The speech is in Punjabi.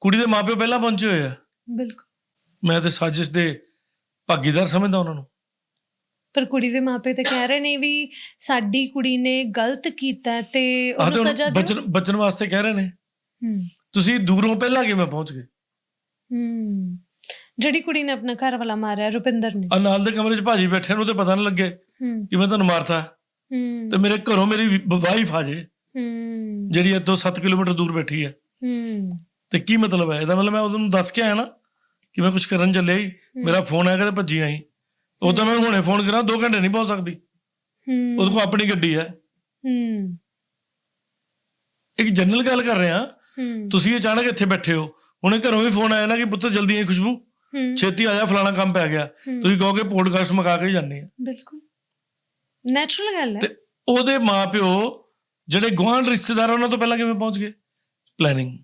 ਕੁੜੀ ਦੇ ਮਾਪਿਓ ਪਹਿਲਾਂ ਪਹੁੰਚੇ ਹੋਏ ਆ। ਬਿਲਕੁਲ। ਮੈਂ ਤੇ ਸਾਜ਼ਿਸ਼ ਦੇ ਭਾਗੀਦਾਰ ਸਮਝਦਾ ਉਹਨਾਂ ਨੂੰ। ਪਰ ਕੁੜੀ ਦੇ ਮਾਪੇ ਤਾਂ ਕਹਿ ਰਹੇ ਨੇ ਵੀ ਸਾਡੀ ਕੁੜੀ ਨੇ ਗਲਤ ਕੀਤਾ ਤੇ ਉਹਨੂੰ ਸਜ਼ਾ ਬਚਨ ਬਚਨ ਵਾਸਤੇ ਕਹਿ ਰਹੇ ਨੇ। ਹੂੰ। ਤੁਸੀਂ ਦੂਰੋਂ ਪਹਿਲਾਂ ਕਿਵੇਂ ਪਹੁੰਚ ਗਏ? ਹੂੰ। ਜਿਹੜੀ ਕੁੜੀ ਨੇ ਆਪਣਾ ਘਰ ਵਾਲਾ ਮਾਰਿਆ ਰੁਪਿੰਦਰ ਨੇ। ਆ ਨਾਲ ਦੇ ਕਮਰੇ 'ਚ ਭਾਜੀ ਬੈਠੇ ਨੂੰ ਤੇ ਪਤਾ ਨਹੀਂ ਲੱਗੇ ਕਿ ਮੈਂ ਤੁਹਾਨੂੰ ਮਾਰਤਾ। ਹੂੰ। ਤੇ ਮੇਰੇ ਘਰੋਂ ਮੇਰੀ ਵਾਈਫ ਆ ਜੇ। ਹੂੰ। ਜਿਹੜੀ ਇੱਥੋਂ 7 ਕਿਲੋਮੀਟਰ ਦੂਰ ਬੈਠੀ ਹੈ ਹੂੰ। ਤੇ ਕੀ ਮਤਲਬ ਹੈ? ਇਹਦਾ ਮਤਲਬ ਮੈਂ ਉਹਨੂੰ ਦੱਸ ਕੇ ਆਇਆ ਨਾ ਕਿ ਮੈਂ ਕੁਝ ਕਰਨ ਚੱਲਿਆ ਹੀ। ਮੇਰਾ ਫੋਨ ਆਇਆ ਤੇ ਭੱਜੀ ਆਈ। ਉਦੋਂ ਮੈਂ ਹੁਣੇ ਫੋਨ ਕਰਾਂ 2 ਘੰਟੇ ਨਹੀਂ ਪਹੁੰਚ ਸਕਦੀ। ਹੂੰ। ਉਹਦੇ ਕੋਲ ਆਪਣੀ ਗੱਡੀ ਹੈ। ਹੂੰ। ਇੱਕ ਜਨਰਲ ਗੱਲ ਕਰ ਰਹੇ। ਹੂੰ। ਤੁਸੀਂ ਅਚਾਨਕ ਇੱਥੇ ਬੈਠੇ ਹੋ। ਹੁਣੇ ਘਰੋਂ ਵੀ ਫੋਨ ਆਇਆ ਨਾ ਕਿ ਪੁੱਤਰ ਜਲਦੀ ਆਈ ਖੁਸ਼ਬੂ। ਛੇਤੀ ਆ ਜਾ ਫਲਾਣਾ ਕੰਮ ਪੈ ਗਿਆ। ਤੁਸੀਂ ਕਹੋਗੇ ਪੋਡਕਾਸਟ ਮਗਾ ਕੇ ਜਾਂਦੇ ਆ। ਬਿਲਕੁਲ। ਨੈਚੁਰਲ ਗੱਲ ਹੈ। ਤੇ ਉਹਦੇ ਮਾਪਿਓ ਜਿਹੜੇ ਗੁਆਂਢ ਰਿਸ਼ਤੇਦਾਰ ਆ, ਉਹਨਾਂ ਤੋਂ ਪਹਿਲਾਂ ਕਿਵੇਂ ਪਹੁੰਚ ਗਏ? ਪਲੈਨਿੰਗ